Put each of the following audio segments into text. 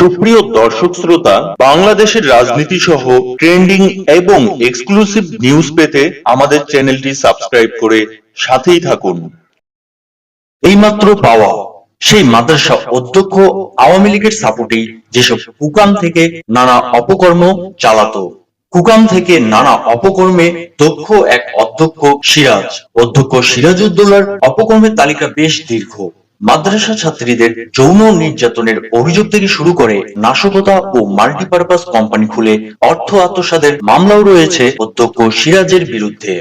সুপ্রিয় দর্শক শ্রোতা, বাংলাদেশের রাজনীতি সহ ট্রেন্ডিং এবং এক্সক্লুসিভ নিউজ পেতে আমাদের চ্যানেলটি সাবস্ক্রাইব করে সাথেই থাকুন। এইমাত্র পাওয়া সেই মাদ্রাসা অধ্যক্ষ আওয়ামী লীগের সাপোর্টেই যেসব কুকাম থেকে নানা অপকর্ম চালাতো। কুকাম থেকে নানা অপকর্মে দক্ষ এক অধ্যক্ষ সিরাজ। অধ্যক্ষ সিরাজউদ্দৌলার অপকর্মের তালিকা বেশ দীর্ঘ। মাদ্রাসা ছাত্রীদের যৌন নির্যাতনের অভিযোগ থেকে শুরু করে নাশকতা ও মাল্টিপারপাস কোম্পানি খুলে অর্থ আত্মসাদের মামলাও রয়েছে অধ্যক্ষ সিরাজের বিরুদ্ধে।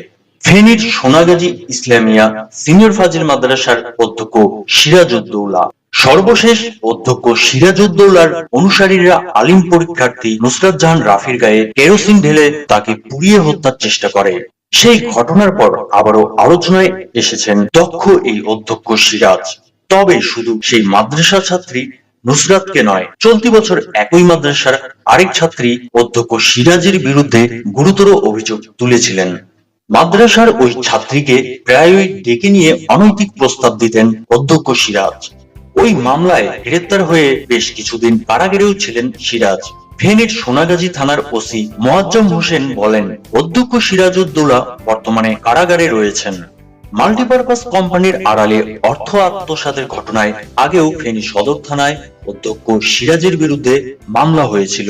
ফেনীর সোনাগাজী ইসলামিয়া সিনিয়র ফাজিল মাদ্রাসার অধ্যক্ষ সিরাজউদ্দৌলা। সর্বশেষ অধ্যক্ষ সিরাজউদ্দৌলার অনুসারীরা আলিম পরীক্ষার্থী নুসরাত জাহান রাফির গায়ে কেরোসিন ঢেলে তাকে পুড়িয়ে হত্যার চেষ্টা করে। সেই ঘটনার পর আবারও আলোচনায় এসেছেন দক্ষ এই অধ্যক্ষ সিরাজ। তবে শুধু সেই মাদ্রাসা ছাত্রী নুসরাতকে নয়, চলতি বছর একই মাদ্রাসার আরেক ছাত্রী অধ্যক্ষ সিরাজের বিরুদ্ধে গুরুতর অভিযোগ তুলেছিলেন। মাদ্রাসার ওই ছাত্রীকে প্রায়ই ডেকে নিয়ে অনৈতিক প্রস্তাব দিতেন অধ্যক্ষ সিরাজ। ওই মামলায় গ্রেপ্তার হয়ে বেশ কিছুদিন কারাগারেও ছিলেন সিরাজ। ফেনীর সোনাগাজী থানার ওসি মোয়াজ্জম হোসেন বলেন, অধ্যক্ষ সিরাজউদ্দৌলা বর্তমানে কারাগারে রয়েছেন। মাল্টিপারপাস কোম্পানির আড়ালে অর্থ আত্মসাতের ঘটনায় আগেও ফেনী সদর থানায় অধ্যক্ষ সিরাজের বিরুদ্ধে মামলা হয়েছিল।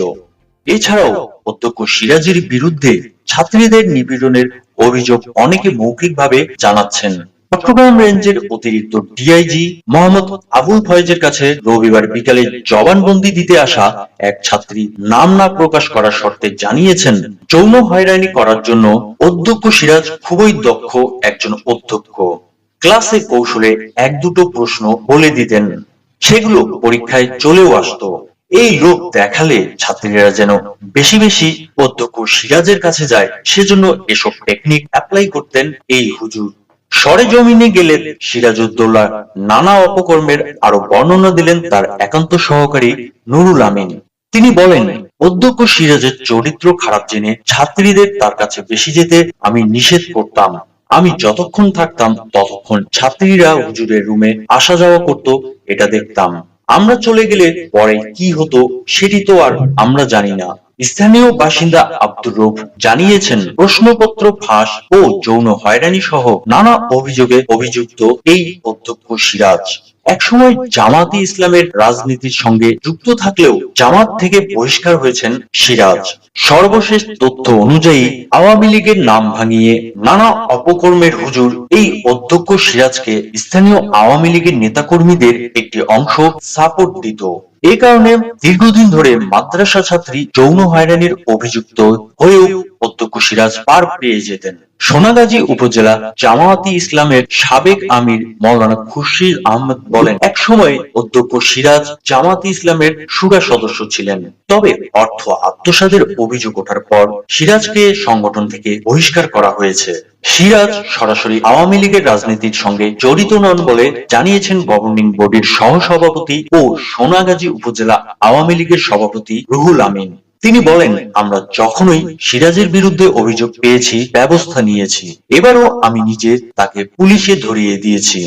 এছাড়াও অধ্যক্ষ সিরাজের বিরুদ্ধে ছাত্রীদের নিপীড়নের অভিযোগ অনেকে মৌখিকভাবে জানাচ্ছেন। চট্টগ্রাম রেঞ্জের অতিরিক্ত ডিআইজি মোহাম্মদ আবুল ফয়েজের কাছে রবিবার বিকালে জবানবন্দি দিতে আসা এক ছাত্রী নাম না প্রকাশ করার শর্তে জানিয়েছেন, যৌন হয়রানি করার জন্য অধ্যক্ষ সিরাজ খুবই দক্ষ একজন অধ্যক্ষ। ক্লাসে কৌশলে এক দুটো প্রশ্ন বলে দিতেন, সেগুলো পরীক্ষায় চলেও আসতো। এই লোক দেখালে ছাত্রীরা যেন বেশি বেশি অধ্যক্ষ সিরাজের কাছে যায়, সেজন্য এসব টেকনিক অ্যাপ্লাই করতেন এই হুজুর। সরেজমিনে গেলে সিরাজউদ্দৌলার নানা অপকর্মের আরও বর্ণনা দিলেন তার একান্ত সহকারী নুরুল আমিন। তিনি বলেন, অধ্যক্ষ সিরাজের চরিত্র খারাপ জেনে ছাত্রীদের তার কাছে বেশি যেতে আমি নিষেধ করতাম। আমি যতক্ষণ থাকতাম, ততক্ষণ ছাত্রীরা হুজুরের রুমে আসা যাওয়া করত, এটা দেখতাম। আমরা চলে গেলে পরে কি হতো সেটি তো আর আমরা জানি না। স্থানীয় বাসিন্দা আব্দুর রফ জানিয়েছেন, প্রশ্নপত্র ফাঁস ও যৌন হয়রানি সহ নানা অভিযোগে অভিযুক্ত এই অধ্যক্ষ সিরাজ। একসময় জামাতি ইসলামের রাজনীতির সঙ্গে যুক্ত থাকলেও জামাত থেকে বহিষ্কার হয়েছেন সিরাজ। সর্বশেষ তথ্য অনুযায়ী আওয়ামী লীগের নাম ভাঙিয়ে নানা অপকর্মের হুজুর এই অধ্যক্ষ সিরাজকে স্থানীয় আওয়ামী লীগের নেতাকর্মীদের একটি অংশ সাপোর্ট দিত। এ কারণে দীর্ঘদিন ধরে মাদ্রাসা ছাত্রী যৌন হয়রানির অভিযুক্ত হয়েও অধ্যক্ষ সিরাজ পার পেয়ে যেতেন। সোনাগাজী উপজেলা জামায়াতি ইসলামের সাবেক আমির মৌলানা খুরশিদ আহমেদ বলেন এক সময় অধ্যক্ষ সিরাজ জামায়াতি ইসলামের সুরা সদস্য ছিলেন। তবে অর্থ আত্মসাদের অভিযোগ ওঠার পর সিরাজকে সংগঠন থেকে বহিষ্কার করা হয়েছে। সিরাজ সরাসরি আওয়ামী লীগের রাজনীতির সঙ্গে জড়িত নন বলে জানিয়েছেন গভর্নিং বোর্ডের সহসভাপতি ও সোনাগাজী উপজেলা আওয়ামী লীগের সভাপতি রুহুল আমিন। তিনি বলেন, আমরা যখনই সিরাজের বিরুদ্ধে অভিযোগ পেয়েছি, ব্যবস্থা নিয়েছি। এবারও আমি নিজে তাকে পুলিশে ধরিয়ে দিয়েছি।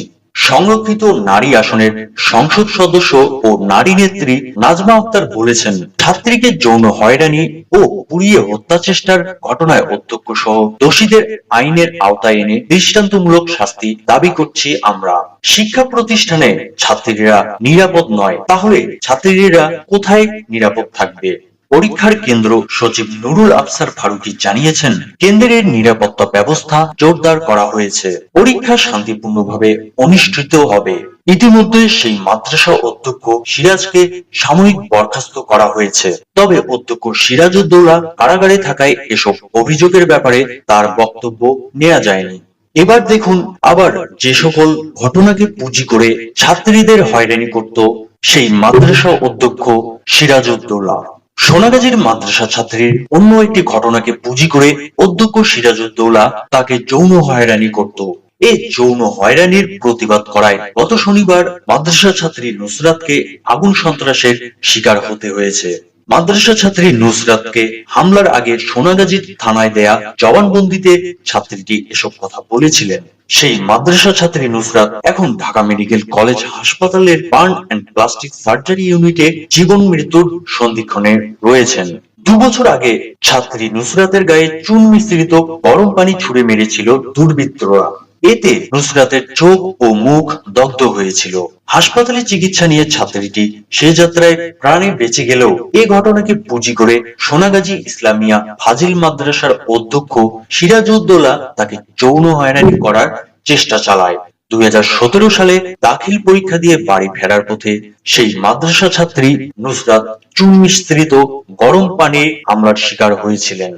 সংরক্ষিত নারী আসনের সংসদ সদস্য ও নারী নেত্রী নাজমা আক্তার বলেছেন, ছাত্রীকে যৌন হয়রানি ও পুড়িয়ে হত্যা চেষ্টার ঘটনায় অধ্যক্ষ সহ দোষীদের আইনের আওতায় এনে দৃষ্টান্তমূলক শাস্তি দাবি করছি আমরা। শিক্ষা প্রতিষ্ঠানে ছাত্রীরা নিরাপদ নয়, তাহলে ছাত্রীরা কোথায় নিরাপদ থাকবে? পরীক্ষার কেন্দ্র সচিব নুরুল আফসার ফারুকি জানিয়েছেন, কেন্দ্রের নিরাপত্তা ব্যবস্থা জোরদার করা হয়েছে। পরীক্ষা শান্তিপূর্ণভাবে অনুষ্ঠিত হবে। ইতিমধ্যে সেই মাদ্রাসা অধ্যক্ষ সিরাজকে সাময়িক বরখাস্ত করা হয়েছে। তবে অধ্যক্ষ সিরাজউদ্দৌলা কারাগারে থাকায় এসব অভিযোগের ব্যাপারে তার বক্তব্য নেওয়া যায়নি। এবার দেখুন, আবার যে সকল ঘটনাকে পুঁজি করে ছাত্রীদের হয়রানি করত সেই মাদ্রাসা অধ্যক্ষ সিরাজউদ্দৌলা। সোনাগাজীর মাদ্রাসা ছাত্রীর অন্য একটি ঘটনাকে পুঁজি করে অধ্যক্ষ সিরাজউদ্দৌলা তাকে যৌন হয়রানি করত। এই যৌন হয়রানির প্রতিবাদ করায় গত শনিবার মাদ্রাসা ছাত্রী নুসরাতকে আগুন সন্ত্রাসের শিকার হতে হয়েছে। মাদ্রাসা ছাত্রী নুসরাতকে হামলার আগে সোনাগাজী থানায় দেয়া জবানবন্দিতে ছাত্রীটি এসব কথা বলেছিলেন। সেই মাদ্রাসা ছাত্রী নুসরাত এখন ঢাকা মেডিকেল কলেজ হাসপাতালের বার্ন অ্যান্ড প্লাস্টিক সার্জারি ইউনিটে জীবন মৃত্যুর সন্ধিক্ষণে রয়েছেন। দু বছর আগে ছাত্রী নুসরাতের গায়ে চুন মিশ্রিত গরম পানি ছুড়ে মেরেছিল দুর্বৃত্তরা। এতে নুসরাতের চোখ ও মুখ দগ্ধ হয়েছিল। হাসপাতালে চিকিৎসা নিয়ে ছাত্রীটি সে যাত্রায় প্রাণে বেঁচে গেলেও এ ঘটনাকে পুঁজি করে সোনাগাজী ইসলামিয়া ফাজিল মাদ্রাসার অধ্যক্ষ সিরাজউদ্দৌলা তাকে যৌন হয়রানি করার চেষ্টা চালায়। দুই হাজার সতেরো সালে দাখিল পরীক্ষা দিয়ে বাড়ি ফেরার পথে সেই মাদ্রাসা ছাত্রী নুসরাত চুন মিশ্রিত গরম পানির হামলার শিকার হয়েছিলেন।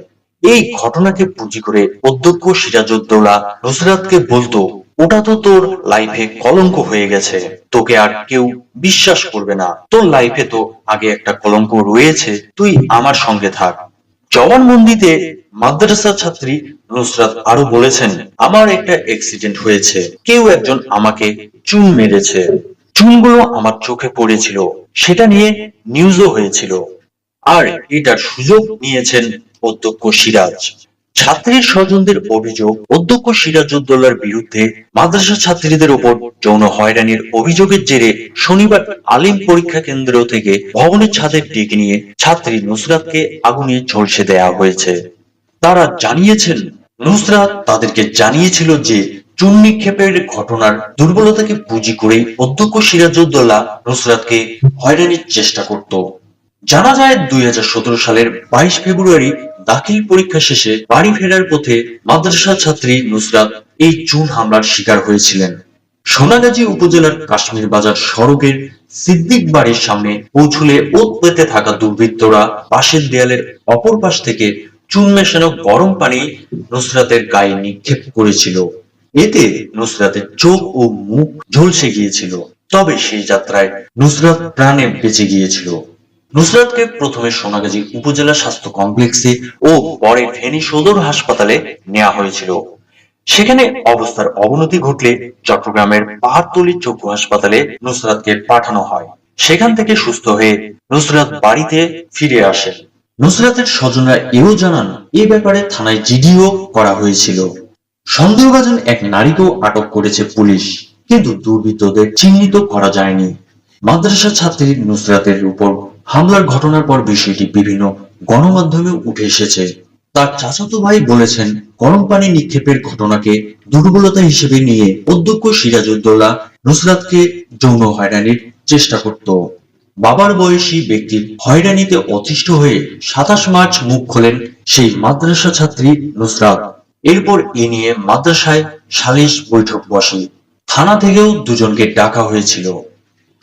এই ঘটনাকে পুঁজি করে অধ্যক্ষ সিরাজউদ্দৌলা নুসরাতকে বলতো, ওটা তো তোর লাইফে কলঙ্ক হয়ে গেছে। তোকে আর কেউ বিশ্বাস করবে না। তোর লাইফে তো আগে একটা কলঙ্ক রয়েছে। তুই আমার সঙ্গে থাক। জবানবন্দিতে মাদ্রাসা ছাত্রী নুসরাত আরও বলেছেন, আমার একটা অ্যাক্সিডেন্ট হয়েছে। কেউ একজন আমাকে চুন মেরেছে। চুনগুলো আমার চোখে পড়েছিল। সেটা নিয়ে নিউজও হয়েছিল। আর এটার সুযোগ নিয়েছেন অধ্যক্ষ সিরাজ। ছাত্রীর স্বজনদের অভিযোগ, অধ্যক্ষ সিরাজউদ্দৌলার বিরুদ্ধে মাদ্রাসা ছাত্রীদের উপর যৌন হয়রানির অভিযোগের জেরে শনিবার আলিম পরীক্ষা কেন্দ্র থেকে ভবনের ছাদের ডেকে নিয়ে ছাত্রী নুসরাতকে আগুনে ঝলসে দেয়া হয়েছে। তারা জানিয়েছেন, নুসরাত তাদেরকে জানিয়েছিল যে চুন নিক্ষেপের ঘটনার দুর্বলতাকে পুঁজি করে অধ্যক্ষ সিরাজউদ্দৌলা নুসরাতকে হয়রানির চেষ্টা করত। জানা যায় দুই হাজার সতেরো সালের বাইশ ফেব্রুয়ারি দাখিল পরীক্ষা শেষে বাড়ি ফেরার পথে মাদ্রাসা ছাত্রী নুসরাত এই চুন হামলার শিকার হয়েছিলেন। সোনাগাজী উপজেলার কাশ্মীর বাজার সড়কের সিদ্দিক বাড়ির সামনে পৌঁছলে ওত পেতে থাকা দুর্বৃত্তরা পাশের দেয়ালের অপর পাশ থেকে চুন মেশানো গরম পানি নুসরাতের গায়ে নিক্ষেপ করেছিল। এতে নুসরাতের চোখ ও মুখ ঝলসে গিয়েছিল। তবে সেই যাত্রায় নুসরাত প্রাণে বেঁচে গিয়েছিল। নুসরাতকে প্রথমে সোনাগাজী উপজেলা স্বাস্থ্য কমপ্লেক্সে ও পরে ফেনী সদর হাসপাতালে নেওয়া হয়েছিল। সেখানে অবস্থার অবনতি ঘটলে চট্টগ্রামের পাহাড়তলি চক্ষু হাসপাতালে নুসরাতকে পাঠানো হয়। সেখান থেকে সুস্থ হয়ে নুসরাত বাড়িতে ফিরে আসেন নুসরাতের স্বজনরা এও জানান, এ ব্যাপারে থানায় জিডিও করা হয়েছিল। সন্দেহভাজন এক নারীকেও আটক করেছে পুলিশ, কিন্তু দুর্বৃত্তদের চিহ্নিত করা যায়নি। মাদ্রাসা ছাত্রী নুসরাতের উপর হামলার ঘটনার পর বিষয়টি বিভিন্ন গণমাধ্যমে উঠে এসেছে। তার চাচাতো ভাই বলেছেন, গরম পানি নিক্ষেপের ঘটনাকে দুর্বলতা হিসেবে নিয়ে অধ্যক্ষ সিরাজউদ্দৌলা নুসরাতকে যৌন হয়রানির চেষ্টা করত। বাবার বয়সী ব্যক্তির হয়রানিতে অতিষ্ঠ হয়ে সাতাশ মার্চ মুখ খোলেন সেই মাদ্রাসা ছাত্রী নুসরাত। এরপর এ নিয়ে মাদ্রাসায় সালিশ বৈঠক বসে। থানা থেকেও দুজনকে ডাকা হয়েছিল।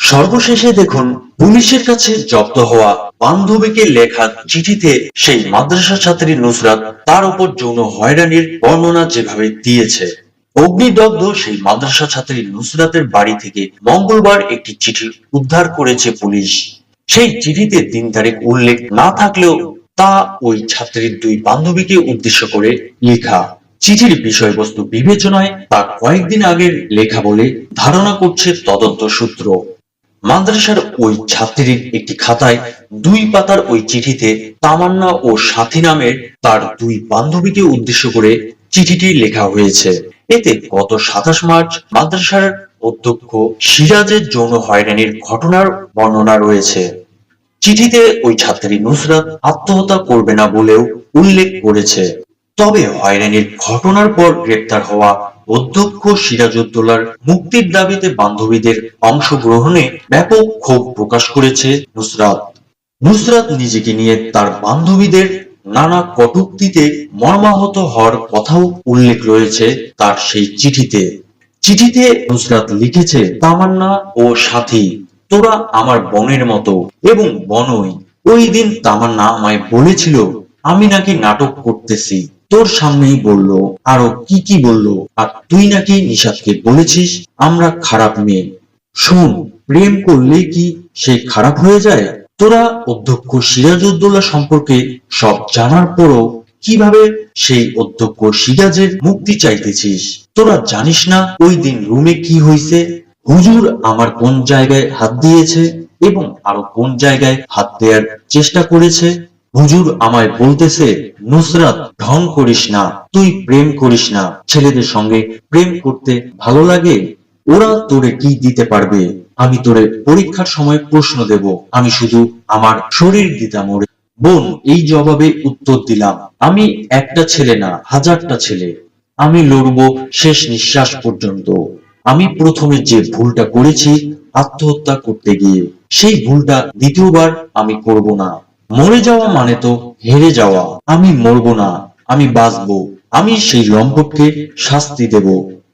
সর্বশেষে দেখুন, পুলিশের কাছে জব্দ হওয়া বান্ধবীকে লেখা চিঠিতে সেই মাদ্রাসা ছাত্রী নুসরাত তার উপর যৌন হয়রানির বর্ণনা যেভাবে দিয়েছে। অগ্নিদগ্ধ সেই মাদ্রাসা ছাত্রী নুসরাতের বাড়ি থেকে মঙ্গলবার একটি চিঠি উদ্ধার করেছে পুলিশ। সেই চিঠিতে দিন তারিখ উল্লেখ না থাকলেও তা ওই ছাত্রীর দুই বান্ধবীকে উদ্দেশ্য করে লেখা। চিঠির বিষয়বস্তু বিবেচনায় তা কয়েকদিন আগের লেখা বলে ধারণা করছে তদন্ত সূত্র। মাদ্রাসার ওই ছাত্রীর একটি খাতায় দুই পাতার ওই চিঠিতে তামান্না ও সাথী নামের তার দুই বান্ধবীকে উদ্দেশ্য করে চিঠিটি লেখা হয়েছে। এতে গত সাতাশ মার্চ মাদ্রাসার অধ্যক্ষ সিরাজের যৌন হয়রানির ঘটনার বর্ণনা রয়েছে। চিঠিতে ওই ছাত্রী নুসরাত আত্মহত্যা করবে না বলেও উল্লেখ করেছে। তবে হয়রানির ঘটনার পর গ্রেপ্তার হওয়া অধ্যক্ষ সিরাজউদ্দৌলার মুক্তির দাবিতে বান্ধবীদের অংশগ্রহণে ব্যাপক ক্ষোভ প্রকাশ করেছে নুসরাত। নুসরাত নিজেকে নিয়ে তার বান্ধবীদের নানা কটূক্তিতে মর্মাহত হওয়ার কথাও উল্লেখ রয়েছে তার সেই চিঠিতে। চিঠিতে নুসরাত লিখেছে, তামান্না ও সাথী, তোরা আমার বনের মতো এবং বনই। ওই দিন তামান্না আমায় বলেছিল, আমি নাকি নাটক করতেছি। তোর সামনেই বলল, আরও কি কি বলল, আর তুই নাকি নিশাদকে বলেছিস, আমরা খারাপ মেয়ে। শোন, প্রেম করলে কি সে খারাপ হয়ে যায়? তোরা অধ্যক্ষ সিরাজউদ্দৌলা সম্পর্কে সব জানার পরও কীভাবে সেই অধ্যক্ষ সিরাজের মুক্তি চাইতেছিস? তোরা জানিস না ওই দিন রুমে কি হয়েছে হুজুর আমার কোন জায়গায় হাত দিয়েছে এবং আরও কোন জায়গায় হাত দেওয়ার চেষ্টা করেছে? হুজুর আমায় বলতেছে, নুসরাত, ঢং করিস না, তুই প্রেম করিস না, ছেলেদের সঙ্গে প্রেম করতে ভালো লাগে? ওরা তোরে কি দিতে পারবে? আমি তোরে পরীক্ষার সময় প্রশ্ন দেব, আমি শুধু আমার শরীর দিতাম ওরে বোন, এই জবাবে উত্তর দিলাম, আমি একটা ছেলে না, হাজারটা ছেলে। আমি লড়বো শেষ নিঃশ্বাস পর্যন্ত। আমি প্রথমে যে ভুলটা করেছি, আত্মহত্যা করতে গিয়ে, সেই ভুলটা দ্বিতীয়বার আমি করব না। মরে যাওয়া মানে তো হেরে যাওয়া। আমি মরব না, আমি বাঁচব, আমি সেই লম্পটকে শাস্তি দেব।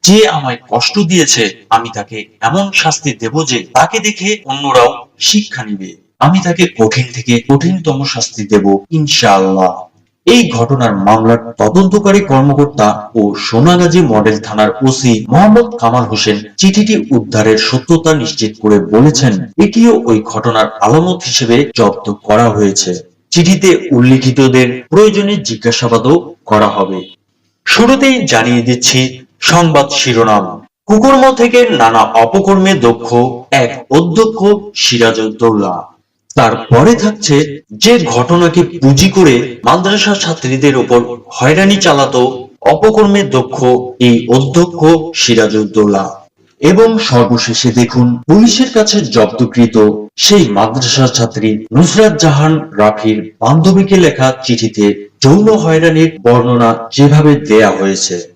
যে আমায় কষ্ট দিয়েছে, আমি তাকে এমন শাস্তি দেব যে তাকে দেখে অন্যরাও শিক্ষা নিবে। আমি তাকে কঠিন থেকে কঠিনতম শাস্তি দেব, ইনশাআল্লাহ। এই ঘটনার মামলার তদন্তকারী কর্মকর্তা ও সোনাগাজী মডেল থানার ওসি মোহাম্মদ কামাল হোসেন চিঠিটি উদ্ধারের সত্যতা নিশ্চিত করে বলেছেন, এটিও ওই ঘটনার আলামত হিসেবে জব্দ করা হয়েছে। চিঠিতে উল্লিখিতদের প্রয়োজনে জিজ্ঞাসাবাদও করা হবে। শুরুতেই জানিয়ে দিচ্ছি সংবাদ শিরোনাম। কুকুরম থেকে নানা অপকর্মে দক্ষ এক অধ্যক্ষ সিরাজউদ্দৌলা। তারপরে থাকছে যে ঘটনাকে পুঁজি করে মাদ্রাসা ছাত্রীদের উপর হয়রানি চালাতো অপকর্মে দক্ষ এই অধ্যক্ষ সিরাজউদ্দৌলা। এবং সর্বশেষে দেখুন, পুলিশের কাছে জব্দকৃত সেই মাদ্রাসা ছাত্রী নুসরাত জাহান রাফির বান্ধবীকে লেখা চিঠিতে যৌন হয়রানির বর্ণনা যেভাবে দেয়া হয়েছে।